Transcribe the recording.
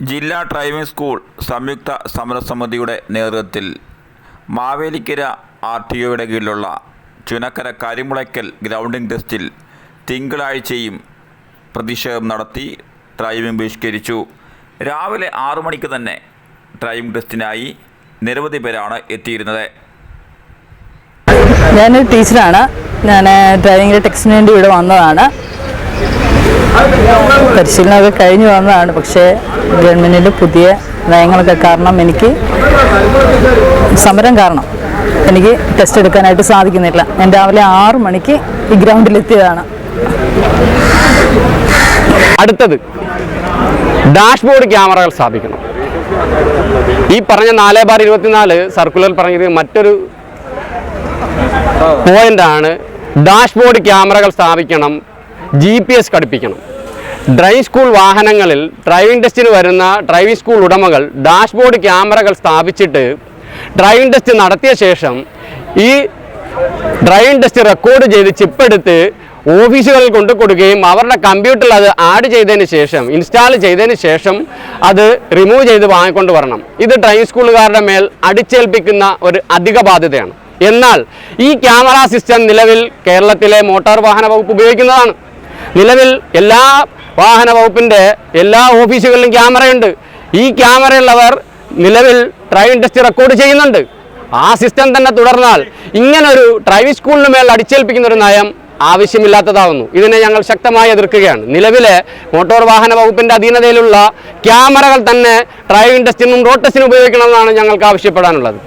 ജില്ലാ driving school സംയുക്ത സമരസമിതിയുടെ നേതൃത്വത്തിൽ മാവേലിക്കര ആർ ടി ഒയുടെ കീഴിലുള്ള ചുനക്കര കരിമുളയ്ക്കൽ ഗ്രൗണ്ടിംഗ് ടെസ്റ്റിൽ തിങ്കളാഴ്ചയും പ്രതിഷേധം നടത്തി ഡ്രൈവിംഗ് ബഹിഷ്കരിച്ചു. രാവിലെ ആറു മണിക്ക് തന്നെ ഡ്രൈവിംഗ് ടെസ്റ്റിനായി നിരവധി പേരാണ് എത്തിയിരുന്നത്. ഞാനൊരു ടീച്ചറാണ്. ഞാൻ ഡ്രൈവിംഗ് ടെക്സ്റ്റിന് വേണ്ടി ഇവിടെ വന്നതാണ്. പരിശീലനമൊക്കെ കഴിഞ്ഞു വന്നതാണ്. പക്ഷേ ഗവൺമെന്റിന്റെ പുതിയ നയങ്ങളൊക്കെ കാരണം എനിക്ക് സമരം കാരണം എനിക്ക് ടെസ്റ്റ് എടുക്കാനായിട്ട് സാധിക്കുന്നില്ല. ഞാൻ രാവിലെ ആറു മണിക്ക് ഈ ഗ്രൗണ്ടിലെത്തിയതാണ്. അടുത്തത് ഡാഷ്ബോർഡ് ക്യാമറകൾ സ്ഥാപിക്കണം. ഈ പറഞ്ഞ നാല് ബാർ ഇരുപത്തിനാല് സർക്കുലർ പറഞ്ഞത് മറ്റൊരു പോയിന്റാണ് ഡാഷ്ബോർഡ് ക്യാമറകൾ സ്ഥാപിക്കണം. ജി പി എസ് ഘടിപ്പിക്കണം. ഡ്രൈവിംഗ് സ്കൂൾ വാഹനങ്ങളിൽ ഡ്രൈവിംഗ് ടെസ്റ്റിന് വരുന്ന ഡ്രൈവിംഗ് സ്കൂൾ ഉടമകൾ ഡാഷ്ബോർഡ് ക്യാമറകൾ സ്ഥാപിച്ചിട്ട് ഡ്രൈവിംഗ് ടെസ്റ്റ് നടത്തിയ ശേഷം ഈ ഡ്രൈവിംഗ് ടെസ്റ്റ് റെക്കോർഡ് ചെയ്ത് ചിപ്പ് എടുത്ത് ഓഫീസുകളിൽ കൊണ്ടു കൊടുക്കുകയും അവരുടെ കമ്പ്യൂട്ടറിൽ അത് ആഡ് ചെയ്തതിന് ശേഷം ഇൻസ്റ്റാൾ ചെയ്തതിന് ശേഷം അത് റിമൂവ് ചെയ്ത് വാങ്ങിക്കൊണ്ട് വരണം. ഇത് ഡ്രൈവിംഗ് സ്കൂളുകാരുടെ മേൽ അടിച്ചേൽപ്പിക്കുന്ന ഒരു അധിക ബാധ്യതയാണ്. എന്നാൽ ഈ ക്യാമറ സിസ്റ്റം നിലവിൽ കേരളത്തിലെ മോട്ടോർ വാഹന വകുപ്പ് ഉപയോഗിക്കുന്നതാണ്. നിലവിൽ എല്ലാ വാഹന വകുപ്പിന്റെ എല്ലാ ഓഫീസുകളിലും ക്യാമറയുണ്ട്. ഈ ക്യാമറയുള്ളവർ നിലവിൽ ഡ്രൈവിംഗ് ടെസ്റ്റ് റെക്കോർഡ് ചെയ്യുന്നുണ്ട്. ആ സിസ്റ്റം തന്നെ തുടർന്നാൽ ഇങ്ങനൊരു ഡ്രൈവിംഗ് സ്കൂളിന് മേൽ അടിച്ചേൽപ്പിക്കുന്ന ഒരു നയം ആവശ്യമില്ലാത്തതാവുന്നു. ഇതിനെ ഞങ്ങൾ ശക്തമായി എതിർക്കുകയാണ്. നിലവിലെ മോട്ടോർ വാഹന വകുപ്പിന്റെ അധീനതയിലുള്ള ക്യാമറകൾ തന്നെ ഡ്രൈവിംഗ് ടെസ്റ്റിനും റോഡ് ടെസ്റ്റിനും ഉപയോഗിക്കണമെന്നാണ് ഞങ്ങൾക്ക് ആവശ്യപ്പെടാനുള്ളത്.